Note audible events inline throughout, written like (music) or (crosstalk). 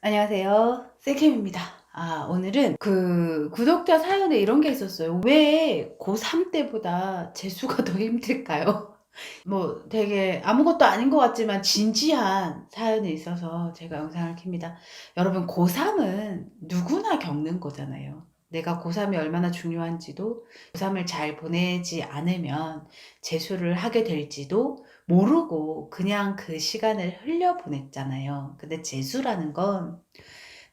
안녕하세요. 셀캠입니다. 아, 오늘은 그 구독자 사연에 이런 게 있었어요. 왜 고3 때보다 재수가 (laughs) 더 힘들까요? 뭐 되게 아무것도 아닌 것 같지만 진지한 사연이 있어서 제가 영상을 킵니다. 여러분, 고3은 누구나 겪는 거잖아요. 내가 고3이 얼마나 중요한지도, 고3을 잘 보내지 않으면 재수를 하게 될지도 모르고 그냥 그 시간을 흘려보냈잖아요. 근데 재수라는 건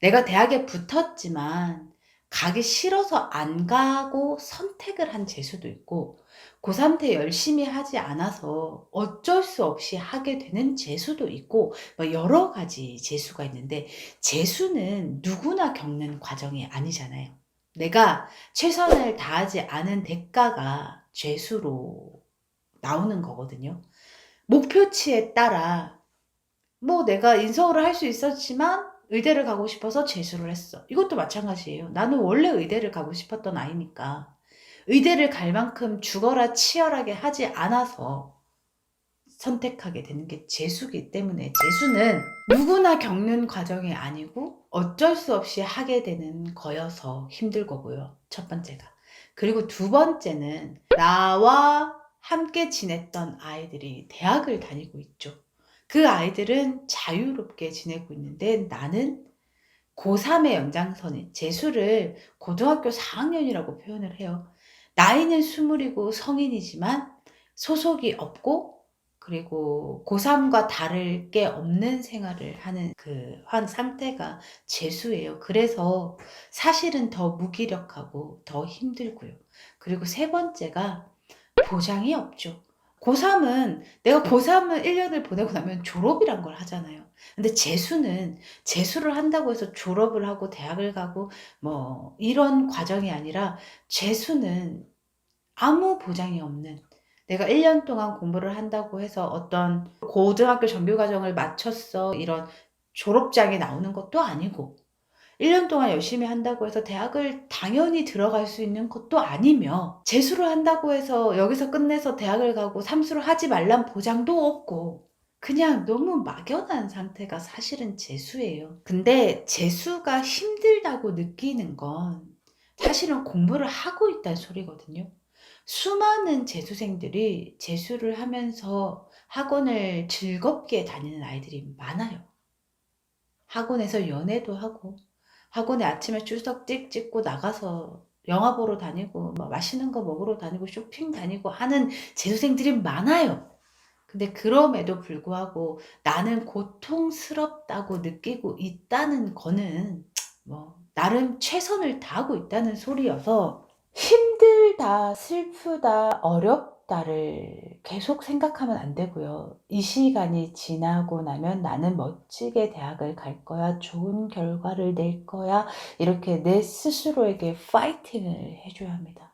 내가 대학에 붙었지만 가기 싫어서 안 가고 선택을 한 재수도 있고 고3 때 열심히 하지 않아서 어쩔 수 없이 하게 되는 재수도 있고 뭐 여러 가지 재수가 있는데 재수는 누구나 겪는 과정이 아니잖아요. 내가 최선을 다하지 않은 대가가 죄수로 나오는 거거든요. 목표치에 따라 뭐 내가 인서울을 할 수 있었지만 의대를 가고 싶어서 재수를 했어. 이것도 마찬가지예요. 나는 원래 의대를 가고 싶었던 아이니까 의대를 갈 만큼 죽어라 치열하게 하지 않아서 선택하게 되는 게 재수기 때문에 재수는 누구나 겪는 과정이 아니고 어쩔 수 없이 하게 되는 거여서 힘들 거고요. 첫 번째가. 그리고 두 번째는 나와 함께 지냈던 아이들이 대학을 다니고 있죠. 그 아이들은 자유롭게 지내고 있는데 나는 고3의 연장선인 재수를 고등학교 4학년이라고 표현을 해요. 나이는 스물이고 성인이지만 소속이 없고 그리고 고3과 다를 게 없는 생활을 하는 그 한 상태가 재수예요. 그래서 사실은 더 무기력하고 더 힘들고요. 그리고 세 번째가 보장이 없죠. 고3은 내가 고3은 1년을 보내고 나면 졸업이란 걸 하잖아요. 근데 재수는 재수를 한다고 해서 졸업을 하고 대학을 가고 뭐 이런 과정이 아니라 재수는 아무 보장이 없는 내가 1년 동안 공부를 한다고 해서 어떤 고등학교 정규 과정을 마쳤어 이런 졸업장이 나오는 것도 아니고 1년 동안 열심히 한다고 해서 대학을 당연히 들어갈 수 있는 것도 아니며 재수를 한다고 해서 여기서 끝내서 대학을 가고 삼수를 하지 말란 보장도 없고 그냥 너무 막연한 상태가 사실은 재수예요. 근데 재수가 힘들다고 느끼는 건 사실은 공부를 하고 있다는 소리거든요. 수많은 재수생들이 재수를 하면서 학원을 즐겁게 다니는 아이들이 많아요. 학원에서 연애도 하고 학원에 아침에 출석찍 찍고 나가서 영화 보러 다니고 뭐 맛있는 거 먹으러 다니고 쇼핑 다니고 하는 재수생들이 많아요. 근데 그럼에도 불구하고 나는 고통스럽다고 느끼고 있다는 거는 뭐 나름 최선을 다하고 있다는 소리여서 힘들다, 슬프다, 어렵다를 계속 생각하면 안 되고요. 이 시간이 지나고 나면 나는 멋지게 대학을 갈 거야, 좋은 결과를 낼 거야, 이렇게 내 스스로에게 파이팅을 해줘야 합니다.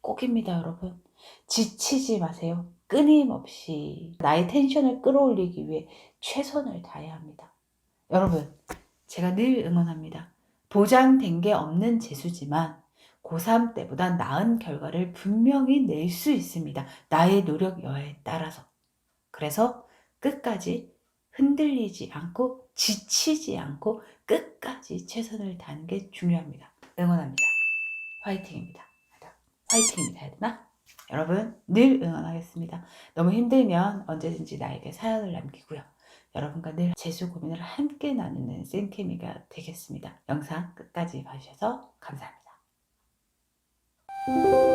꼭입니다, 여러분. 지치지 마세요. 끊임없이 나의 텐션을 끌어올리기 위해 최선을 다해야 합니다. 여러분, 제가 늘 응원합니다. 보장된 게 없는 재수지만 고3 때보다 나은 결과를 분명히 낼 수 있습니다. 나의 노력 여하에 따라서. 그래서 끝까지 흔들리지 않고 지치지 않고 끝까지 최선을 다하는 게 중요합니다. 응원합니다. 화이팅입니다. 화이팅입니다. 해야 되나? 여러분 늘 응원하겠습니다. 너무 힘들면 언제든지 나에게 사연을 남기고요. 여러분과 늘 재수 고민을 함께 나누는 쌤케미가 되겠습니다. 영상 끝까지 봐주셔서 감사합니다. Música